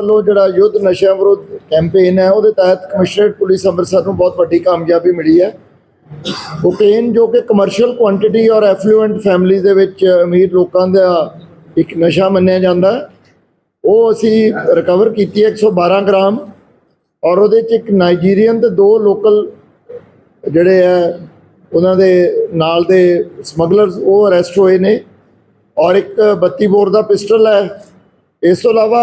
ਵੱਲੋਂ ਜਿਹੜਾ ਯੁੱਧ ਨਸ਼ਿਆਂ ਵਿਰੁੱਧ ਕੈਂਪੇਨ ਹੈ, ਉਹਦੇ ਤਹਿਤ ਕਮਿਸ਼ਨਰੇਟ ਪੁਲਿਸ ਅੰਮ੍ਰਿਤਸਰ ਨੂੰ ਬਹੁਤ ਵੱਡੀ ਕਾਮਯਾਬੀ ਮਿਲੀ ਹੈ। ਕੋਕੇਨ ਜੋ ਕਿ ਕਮਰਸ਼ੀਅਲ ਕੁਆਂਟੀਟੀ ਔਰ ਐਫਲੂਐਂਟ ਫੈਮਿਲੀ ਦੇ ਵਿੱਚ ਅਮੀਰ ਲੋਕਾਂ ਦਾ ਇੱਕ ਨਸ਼ਾ ਮੰਨਿਆ ਜਾਂਦਾ ਉਹ ਅਸੀਂ ਰਿਕਵਰ ਕੀਤੀ ਹੈ 112 ਗ੍ਰਾਮ ਔਰ ਉਹਦੇ ਚ ਇੱਕ ਨਾਈਜੀਰੀਅਨ ਤੇ ਦੋ ਲੋਕਲ ਜਿਹੜੇ ਆ ਉਹਨਾਂ ਦੇ ਨਾਲ ਦੇ ਸਮਗਲਰਸ ਉਹ ਅਰੈਸਟ ਹੋਏ ਨੇ ਔਰ ਇੱਕ 32 ਬੋਰ ਦਾ ਪਿਸਟਲ ਹੈ। ਇਸ ਤੋਂ ਇਲਾਵਾ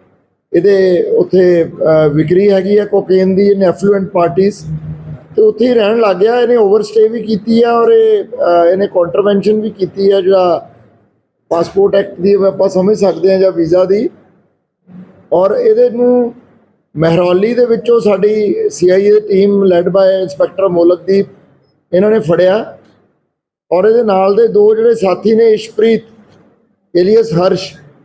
ਇਹਦੇ ਉੱਥੇ ਵਿਕਰੀ ਹੈਗੀ ਹੈ ਕੋਕੇਨ ਦੀ ਇਨ ਐਫਲੂਐਂਟ ਪਾਰਟੀਆਂ ਤੇ ਉੱਥੇ ਹੀ ਰਹਿਣ ਲੱਗ ਗਿਆ, ਇਹਨੇ ਓਵਰਸਟੇ ਵੀ ਕੀਤੀ ਹੈ ਔਰ ਇਹ ਇਹਨੇ ਕੰਟਰਵੈਂਸ਼ਨ ਵੀ ਕੀਤੀ ਹੈ ਜਿਹੜਾ ਪਾਸਪੋਰਟ ਐਕਟ ਦੀ ਆਪਾਂ ਸਮਝ ਸਕਦੇ ਹਾਂ ਜਾਂ ਵੀਜ਼ਾ ਦੀ। ਔਰ ਇਹਦੇ ਨੂੰ ਮਹਿਰੌਲੀ ਦੇ ਵਿੱਚੋਂ ਸਾਡੀ CIA the team led by inspector Molakdeep, ਇਹਨਾਂ ਨੇ ਫੜਿਆ। ਔਰ ਇਹਦੇ ਨਾਲ ਦੇ ਦੋ ਜਿਹੜੇ ਸਾਥੀ ਨੇ, ਇਸ਼ਪ੍ਰੀਤ, ਏਲੀਅਸ ਹਰਸ਼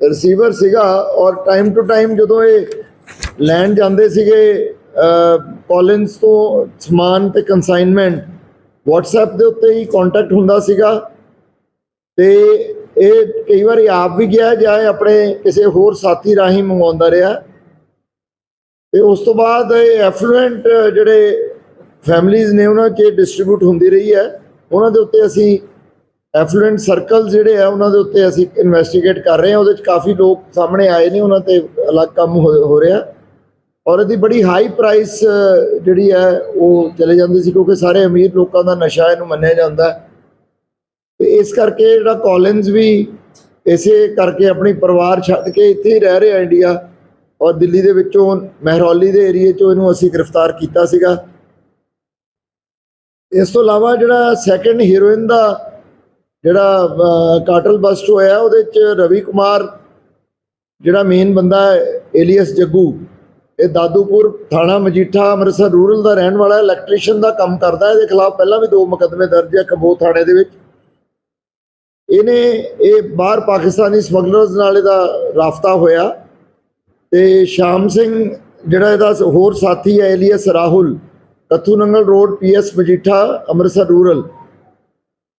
ਰਿਸੀਵਰ ਸੀਗਾ ਔਰ ਟਾਈਮ ਟੂ ਟਾਈਮ ਜਦੋਂ ਇਹ ਲੈਣ ਜਾਂਦੇ ਸੀਗੇ ਕਾਲਿੰਸ ਤੋਂ ਸਮਾਨ ਤੇ ਕੰਸਾਈਨਮੈਂਟ WhatsApp ਦੇ ਉੱਤੇ ਹੀ ਕੰਟੈਕਟ ਹੁੰਦਾ ਸੀਗਾ। ਤੇ ਇਹ ਕਈ ਵਾਰੀ ਆਪ ਵੀ ਗਿਆ ਜਾਂ ਇਹ ਆਪਣੇ ਕਿਸੇ ਹੋਰ ਸਾਥੀ ਰਾਹੀਂ ਮੰਗਵਾਉਂਦਾ ਰਿਹਾ। ਤੇ ਉਸ ਤੋਂ ਬਾਅਦ ਇਹ ਐਫਲੂਐਂਟ ਜਿਹੜੇ ਫੈਮਲੀਆਂ ਨੇ ਉਹਨਾਂ 'ਚ ਡਿਸਟ੍ਰੀਬਿਊਟ ਹੁੰਦੀ ਰਹੀ ਹੈ। ਉਹਨਾਂ ਦੇ ਉੱਤੇ ਅਸੀਂ ਐਫਲੂਐਂਟ ਸਰਕਲ ਜਿਹੜੇ ਆ, ਉਹਨਾਂ ਦੇ ਉੱਤੇ ਅਸੀਂ ਇਨਵੈਸਟੀਗੇਟ ਕਰ ਰਹੇ ਹਾਂ। ਉਹਦੇ 'ਚ ਕਾਫੀ ਲੋਕ ਸਾਹਮਣੇ ਆਏ ਨੇ, ਉਹਨਾਂ ਤੇ ਅਲੱਗ ਕੰਮ ਹੋ ਰਿਹਾ। ਔਰ ਇਹਦੀ ਬੜੀ ਹਾਈ ਪ੍ਰਾਈਸ ਜਿਹੜੀ ਹੈ, ਉਹ ਚਲੇ ਜਾਂਦੀ ਸੀ, ਕਿਉਂਕਿ ਸਾਰੇ ਅਮੀਰ ਲੋਕਾਂ ਦਾ ਨਸ਼ਾ ਇਹਨੂੰ ਮੰਨਿਆ ਜਾਂਦਾ ਹੈ। ਤੇ ਇਸ ਕਰਕੇ ਜਿਹੜਾ ਕਾਲਿੰਸ ਵੀ ਇਸੇ ਕਰਕੇ ਆਪਣੀ ਪਰਿਵਾਰ ਛੱਡ ਕੇ ਇੱਥੇ ਹੀ ਰਹਿ ਰਿਹਾ ਇੰਡੀਆ ਔਰ ਦਿੱਲੀ ਦੇ ਵਿੱਚੋਂ ਮਹਿਰੌਲੀ ਦੇ ਏਰੀਏ ਚੋਂ ਇਹਨੂੰ ਅਸੀਂ ਗ੍ਰਿਫਤਾਰ ਕੀਤਾ ਸੀਗਾ। ਇਸ ਤੋਂ ਇਲਾਵਾ ਜਿਹੜਾ ਸੈਕੰਡ ਹੀਰੋਇਨ ਦਾ ਜਿਹੜਾ ਕਾਟਲ ਬਸਟ ਹੋਇਆ, ਉਹਦੇ ਚ ਰਵੀ ਕੁਮਾਰ, ਜਿਹੜਾ ਮੇਨ ਬੰਦਾ ਹੈ ਏਲੀਅਸ ਜੱਗੂ, ਇਹ ਦਾਦੂਪੁਰ ਥਾਣਾ ਮਜੀਠਾ, ਅੰਮ੍ਰਿਤਸਰ ਰੂਰਲ ਦਾ ਰਹਿਣ ਵਾਲਾ ਇਲੈਕਟ੍ਰੀਸ਼ੀਅਨ ਦਾ ਕੰਮ ਕਰਦਾ ਇਹਦੇ ਖਿਲਾਫ ਪਹਿਲਾਂ ਵੀ ਦੋ ਮੁਕੱਦਮੇ ਦਰਜ ਹੈ ਕਬੋ ਥਾਣੇ ਦੇ ਵਿੱਚ। ਇਹਨੇ ਇਹ ਬਾਹਰ ਪਾਕਿਸਤਾਨੀ ਸਮਗਲਰਸ ਨਾਲ ਇਹਦਾ ਰਾਫਤਾ ਹੋਇਆ ਤੇ ਸ਼ਾਮ ਸਿੰਘ, ਜਿਹੜਾ ਇਹਦਾ ਹੋਰ ਸਾਥੀ ਹੈ alias Rahul Katthu Nangal road PS Majitha, Amritsar rural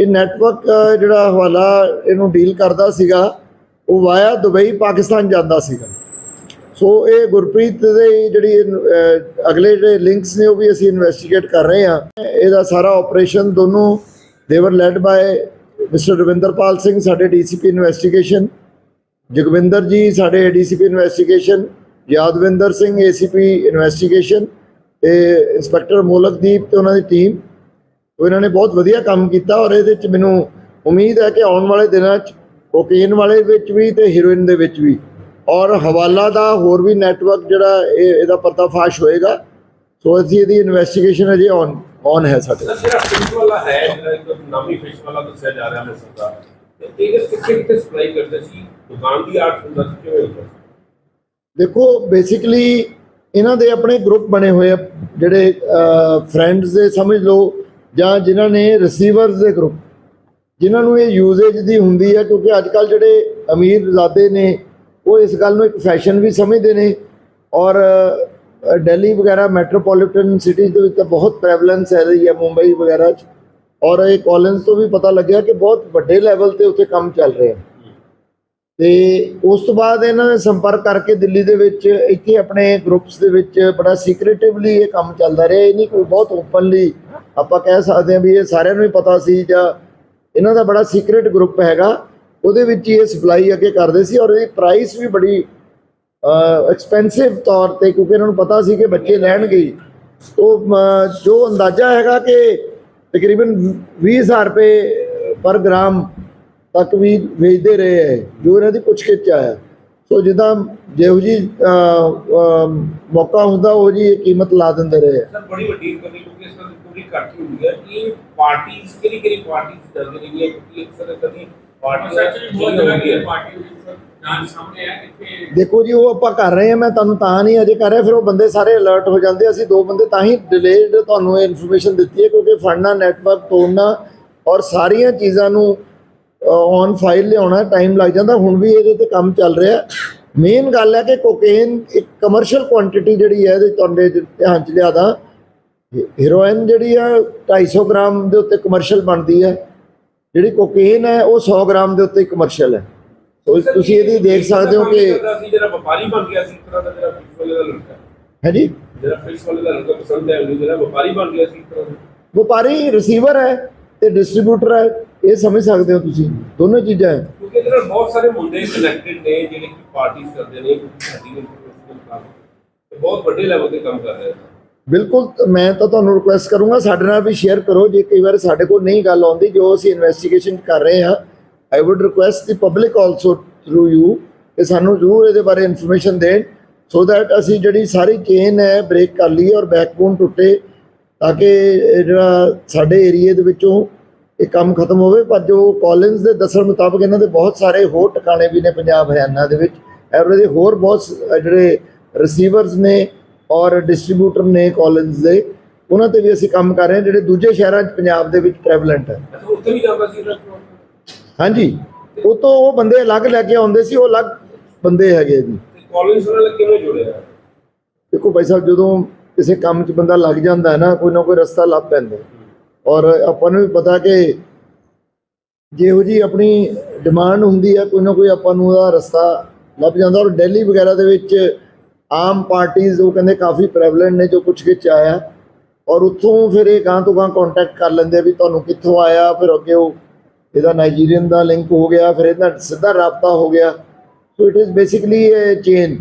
ਇਹ ਨੈਟਵਰਕ ਜਿਹੜਾ ਹਵਾਲਾ ਇਹਨੂੰ ਡੀਲ ਕਰਦਾ ਸੀਗਾ, ਉਹ ਵਾਇਆ ਦੁਬਈ, ਪਾਕਿਸਤਾਨ ਜਾਂਦਾ ਸੀਗਾ। ਸੋ ਇਹ ਗੁਰਪ੍ਰੀਤ ਦੇ ਜਿਹੜੀ ਅਗਲੇ ਜਿਹੜੇ ਲਿੰਕਸ ਨੇ, ਉਹ ਵੀ ਅਸੀਂ ਇਨਵੈਸਟੀਗੇਟ ਕਰ ਰਹੇ ਹਾਂ। ਇਹਦਾ ਸਾਰਾ ਆਪਰੇਸ਼ਨ ਦੋਨੋਂ ਦੇਵਰ led by mister Ravinderpal Singh, ਸਾਡੇ ਡੀਸੀਪੀ ਇਨਵੈਸਟੀਗੇਸ਼ਨ ਜਗਵਿੰਦਰ ਜੀ, ਸਾਡੇ ADCP investigation Yadvinder Singh ACP investigation ਤੇ ਇੰਸਪੈਕਟਰ ਮੋਲਕਦੀਪ ਤੇ ਉਹਨਾਂ ਦੀ ਟੀਮ ਇਹਨਾਂ ਨੇ ਬਹੁਤ ਵਧੀਆ ਕੰਮ ਕੀਤਾ ਔਰ ਇਹਦੇ ਵਿੱਚ ਮੈਨੂੰ ਉਮੀਦ ਹੈ ਕਿ ਆਉਣ ਵਾਲੇ ਦਿਨਾਂ 'ਚ ਕੋਕੇਨ ਵਾਲੇ ਵਿੱਚ ਵੀ ਤੇ ਹੀਰੋਇਨ ਦੇ ਵਿੱਚ ਵੀ। ਔਰ ਹਵਾਲਾ ਦਾ ਹੋਰ ਵੀ ਨੈਟਵਰਕ ਜਿਹੜਾ ਇਹ ਇਹਦਾ ਪਰਦਾਫਾਸ਼ ਹੋਏਗਾ। ਸੋ ਅਸੀਂ ਇਹਦੀ ਇਨਵੈਸਟੀਗੇਸ਼ਨ ਅਜੇ ਔਨ ਔਨ ਹੈ ਸਾਡੇ ਸਰ ਜਿਹੜਾ ਫਿਸ਼ ਵਾਲਾ ਹੈ ਜਿਹੜਾ ਇੱਕ ਨਾਮੀ ਫਿਸ਼ ਵਾਲਾ ਦੱਸਿਆ ਜਾ ਰਿਹਾ ਦਾ ਤੇ ਇਹ ਕਿੱਥੇ ਕਿੱਥੇ ਸਪਲਾਈ ਕਰਦੇ ਸੀ? ਦੁਕਾਨ ਦੀ ਆਰਟ ਹੁੰਦਾ ਸੀ ਕਿਵੇਂ ਹੁੰਦਾ ਦੇਖੋ ਬੇਸਿਕਲੀ ਇਹਨਾਂ ਦੇ ਆਪਣੇ ਗਰੁੱਪ ਬਣੇ ਹੋਏ ਆ ਜਿਹੜੇ ਫਰੈਂਡਸ ਦੇ ਸਮਝ ਲਓ ਜਾਂ ਜਿਨ੍ਹਾਂ ਨੇ ਰਿਸੀਵਰਸ ਦੇ ਗਰੁੱਪ ਜਿਨ੍ਹਾਂ ਨੂੰ ਇਹ ਯੂਜ਼ੇਜ ਦੀ ਹੁੰਦੀ ਹੈ ਕਿਉਂਕਿ ਅੱਜ ਕੱਲ ਜਿਹੜੇ ਅਮੀਰ ਜ਼ਾਦੇ ਨੇ ਉਹ ਇਸ ਗੱਲ ਨੂੰ ਇੱਕ ਫੈਸ਼ਨ ਵੀ ਸਮਝਦੇ ਨੇ ਔਰ ਅ, ਦਿੱਲੀ ਵਗੈਰਾ ਮੈਟਰੋਪੋਲੀਟਨ ਸਿਟੀਜ਼ ਦੇ ਵਿੱਚ ਤਾਂ ਬਹੁਤ ਪ੍ਰੈਵਲੈਂਸ ਹੈ ਰਹੀ ਹੈ ਮੁੰਬਈ ਵਗੈਰਾ 'ਚ ਔਰ ਇਹ ਕਾਲਜ ਤੋਂ ਵੀ ਪਤਾ ਲੱਗਿਆ ਕਿ ਬਹੁਤ ਵੱਡੇ ਲੈਵਲ ਤੇ ਉੱਥੇ ਕੰਮ ਚੱਲ ਰਿਹਾ ਤੇ ਉਸ ਤੋਂ ਬਾਅਦ ਇਹਨਾਂ ਨੇ ਸੰਪਰਕ ਕਰਕੇ ਦਿੱਲੀ ਦੇ ਵਿੱਚ ਇੱਥੇ ਆਪਣੇ ਗਰੁੱਪਸ ਦੇ ਵਿੱਚ ਬੜਾ ਸੀਕ੍ਰੀਟਿਵਲੀ ਇਹ ਕੰਮ ਚੱਲਦਾ ਰਿਹਾ। ਇਹ ਨਹੀਂ ਕੋਈ ਬਹੁਤ ਓਪਨਲੀ ਆਪਾਂ ਕਹਿ ਸਕਦੇ ਹਾਂ ਵੀ ਇਹ ਸਾਰਿਆਂ ਨੂੰ ਹੀ ਪਤਾ ਸੀ ਜਾਂ ਇਹਨਾਂ ਦਾ ਬੜਾ ਸੀਕ੍ਰੀਟ ਗਰੁੱਪ ਹੈਗਾ, ਉਹਦੇ ਵਿੱਚ ਹੀ ਇਹ ਸਪਲਾਈ ਅੱਗੇ ਕਰਦੇ ਸੀ ਔਰ ਇਹਦੀ ਪ੍ਰਾਈਸ ਵੀ ਬੜੀ ਐਕਸਪੈਂਸਿਵ ਤੌਰ ਤੇ ਕਿਉਂਕਿ ਇਹਨਾਂ ਨੂੰ ਪਤਾ ਸੀ ਕਿ ਬੱਚੇ ਲੈਣਗੇ ਹੀ। ਉਹ ਜੋ ਅੰਦਾਜ਼ਾ ਹੈਗਾ ਕਿ ਤਕਰੀਬਨ 20000 ਰੁਪਏ ਪਰ ਗ੍ਰਾਮ ਤੱਕ ਵੀ ਵੇਚਦੇ ਰਹੇ ਹੈ, ਜੋ ਇਹਨਾਂ ਦੀ ਪੁੱਛਗਿੱਛ ਆਇਆ ਸੋ ਜਿੱਦਾਂ ਜਿਹੋ ਜੀ ਮੌਕਾ ਹੁੰਦਾ ਉਹ ਜੀ ਇਹ ਕੀਮਤ ਲਾ ਦਿੰਦੇ ਰਹੇ ਹੈ ਸਰ ਬੜੀ ਵੱਡੀ ਕਮੀ ਕਿਉਂਕਿ ਇਸ ਤਰ੍ਹਾਂ ਦੀ ਪੂਰੀ ਘੱਟ ਹੀ ਹੁੰਦੀ ਹੈ ਕਿ ਪਾਰਟੀਆਂ ਕਿਹੜੀ ਕਿਹੜੀ ਪਾਰਟੀਆਂ ਚੱਲ ਰਹੀਆਂ ਕਿਉਂਕਿ ਅਕਸਰ ਕਦੀ ਹੈ। ਦੇਖੋ ਜੀ ਉਹ ਆਪਾਂ ਕਰ ਰਹੇ ਹਾਂ ਮੈਂ ਤੁਹਾਨੂੰ ਤਾਂ ਨਹੀਂ ਅਜੇ ਕਰ ਰਿਹਾ ਫਿਰ ਉਹ ਬੰਦੇ ਸਾਰੇ ਅਲਰਟ ਹੋ ਜਾਂਦੇ ਅਸੀਂ ਦੋ ਬੰਦੇ ਤਾਂ ਹੀ ਡਿਲੇਡ ਤੁਹਾਨੂੰ ਇਹ ਇਨਫੋਰਮੇਸ਼ਨ ਦਿੱਤੀ ਹੈ ਕਿਉਂਕਿ ਫੜਨਾ ਨੈਟਵਰਕ ਤੋੜਨਾ ਔਰ ਸਾਰੀਆਂ ਚੀਜ਼ਾਂ ਨੂੰ ਔਨ ਫਾਈਲ ਲਿਆਉਣਾ ਟਾਈਮ ਲੱਗ ਜਾਂਦਾ। ਹੁਣ ਵੀ ਇਹਦੇ ਤੇ ਕੰਮ ਚੱਲ ਰਿਹਾ। ਮੇਨ ਗੱਲ ਹੈ ਕਿ ਕੋਕੇਨ ਇੱਕ ਕਮਰਸ਼ੀਅਲ ਕੁਆਂਟੀਟੀ ਜਿਹੜੀ ਹੈ ਇਹਦੇ ਤੁਹਾਡੇ ਧਿਆਨ ਚ ਲਿਆਦਾ ਹੀਰੋਇਨ ਜਿਹੜੀ ਆ 250 ਗ੍ਰਾਮ ਦੇ ਉੱਤੇ ਕਮਰਸ਼ੀਅਲ ਬਣਦੀ ਹੈ। ਜਿਹੜੀ ਕੋਕੇਨ ਹੈ ਉਹ 100 ਗ੍ਰਾਮ ਦੇ ਉੱਤੇ ਕਮਰਸ਼ੀਅਲ ਹੈ। ਸੋ ਤੁਸੀਂ ਇਹਦੀ ਦੇਖ ਸਕਦੇ ਹੋ ਕਿ ਜਿਹੜਾ ਵਪਾਰੀ ਬਣ ਗਿਆ ਸੀ ਤਰ੍ਹਾਂ ਦਾ ਜਿਹੜਾ ਫਿਸ਼ ਵਾਲੇ ਦਾ ਲੜਕਾ। ਹੈ ਜੀ ਜਿਹੜਾ ਫਿਸ਼ ਵਾਲੇ ਦਾ ਲੜਕਾ ਪਸੰਦ ਹੈ ਉਹਨੂੰ ਜਿਹੜਾ ਵਪਾਰੀ ਬਣ ਗਿਆ ਸੀ ਤਰ੍ਹਾਂ ਦਾ। ਵਪਾਰੀ ਰਿਸੀਵਰ ਹੈ ਤੇ ਡਿਸਟ੍ਰੀਬਿਊਟਰ ਹੈ। ਇਹ ਸਮਝ ਸਕਦੇ ਹੋ ਤੁਸੀਂ? ਦੋਨੋਂ ਚੀਜ਼ਾਂ ਹੈ। ਕਿਉਂਕਿ ਇਹਦੇ ਨਾਲ ਬਹੁਤ ਸਾਰੇ ਮੁੰਡੇ ਕਨੈਕਟਡ ਨੇ ਜਿਹੜੇ ਕਿ ਪਾਰਟੀਆਂ ਕਰਦੇ ਨੇ ਸਾਡੀ ਤੇ ਬਹੁਤ ਵੱਡੇ ਲੈਵਲ ਤੇ ਕੰਮ ਕਰ ਰਹੇ ਨੇ। ਬਿਲਕੁਲ ਮੈਂ ਤਾਂ ਤੁਹਾਨੂੰ ਰਿਕੁਐਸਟ ਕਰੂੰਗਾ ਸਾਡੇ ਨਾਲ ਵੀ ਸ਼ੇਅਰ ਕਰੋ ਜੇ ਕਈ ਵਾਰ ਸਾਡੇ ਕੋਲ ਨਹੀਂ ਗੱਲ ਆਉਂਦੀ ਜੋ ਅਸੀਂ ਇਨਵੈਸਟੀਗੇਸ਼ਨ ਕਰ ਰਹੇ ਹਾਂ I would request the public also through you ਕਿ ਸਾਨੂੰ ਜ਼ਰੂਰ ਇਹਦੇ ਬਾਰੇ ਇਨਫੋਰਮੇਸ਼ਨ ਦੇਣ ਸੋ ਦੈਟ ਅਸੀਂ ਜਿਹੜੀ ਸਾਰੀ ਚੇਨ ਹੈ ਬ੍ਰੇਕ ਕਰ ਲਈਏ ਔਰ ਬੈਕਬੋਨ ਟੁੱਟੇ ਤਾਂ ਕਿ ਜਿਹੜਾ ਸਾਡੇ ਏਰੀਏ ਦੇ ਵਿੱਚੋਂ ਇਹ ਕੰਮ ਖਤਮ ਹੋਵੇ ਪਰ ਜੋ ਕਾਲਿੰਸ ਦੇ ਦੱਸਣ ਮੁਤਾਬਕ ਇਹਨਾਂ ਦੇ ਬਹੁਤ ਸਾਰੇ ਹੋਰ ਟਿਕਾਣੇ ਵੀ ਨੇ ਪੰਜਾਬ ਹਰਿਆਣਾ ਦੇ ਵਿੱਚ। ਐਵਰੇ ਦੇ ਹੋਰ ਬਹੁਤ ਜਿਹੜੇ ਰਿਸੀਵਰਸ ਨੇ ਔਰ ਡਿਸਟ੍ਰੀਬਿਊਟਰ ਨੇ ਕਾਲਿੰਸ ਦੇ ਉਹਨਾਂ ਤੇ ਵੀ ਅਸੀਂ ਕੰਮ ਕਰ ਰਹੇ ਹਾਂ ਜਿਹੜੇ ਦੂਜੇ ਸ਼ਹਿਰਾਂ 'ਚ ਪੰਜਾਬ ਦੇ ਵਿੱਚ ਪ੍ਰੈਵਲੈਂਟ ਹੈ। ਅੱਛਾ ਉੱਥੇ ਵੀ ਜਾਂਦਾ ਸੀ ਇਹਦਾ ਹਾਂਜੀ ਉਹ ਤੋਂ ਉਹ ਬੰਦੇ ਅਲੱਗ ਲੈ ਕੇ ਆਉਂਦੇ ਸੀ ਉਹ ਅਲੱਗ ਬੰਦੇ ਹੈਗੇ ਜੀ। ਤੇ ਕਾਲਜ ਨਾਲ ਕਿਵੇਂ ਜੁੜਿਆ? ਦੇਖੋ ਭਾਈ ਸਾਹਿਬ ਜਦੋਂ ਕਿਸੇ ਕੰਮ 'ਚ ਬੰਦਾ ਲੱਗ ਜਾਂਦਾ ਹੈ ਨਾ ਕੋਈ ਨਾ ਕੋਈ ਰਸਤਾ ਲੱਭ ਪੈਂਦਾ ਔਰ ਆਪਾਂ ਨੂੰ ਵੀ ਪਤਾ ਕਿ ਜਿਹੋ ਜੀ ਆਪਣੀ ਡਿਮਾਂਡ ਹੁੰਦੀ ਹੈ ਕੋਈ ਨਾ ਕੋਈ ਆਪਾਂ ਨੂੰ ਉਹਦਾ ਰਸਤਾ ਲੱਭ ਜਾਂਦਾ। ਔਰ ਦਿੱਲੀ ਵਗੈਰਾ ਦੇ ਵਿੱਚ ਆਮ ਪਾਰਟੀਆਂ ਉਹ ਕਹਿੰਦੇ ਕਾਫੀ ਪ੍ਰੈਵਲੈਂਟ ਨੇ ਜੋ ਕੁਛ ਵਿੱਚ ਆਇਆ। ਔਰ ਉੱਥੋਂ ਫਿਰ ਇਹ ਗਾਂ ਤੋਂ ਗਾਂ ਕੰਟੈਕਟ ਕਰ ਲੈਂਦੇ ਆ ਵੀ ਤੁਹਾਨੂੰ ਕਿੱਥੋਂ ਆਇਆ, ਫਿਰ ਅੱਗੇ ਉਹ ਇਹਦਾ ਨਾਈਜੀਰੀਅਨ ਦਾ ਲਿੰਕ ਹੋ ਗਿਆ, ਫਿਰ ਇਹਦਾ ਸਿੱਧਾ ਰਾਬਤਾ ਹੋ ਗਿਆ। So it is basically uh chain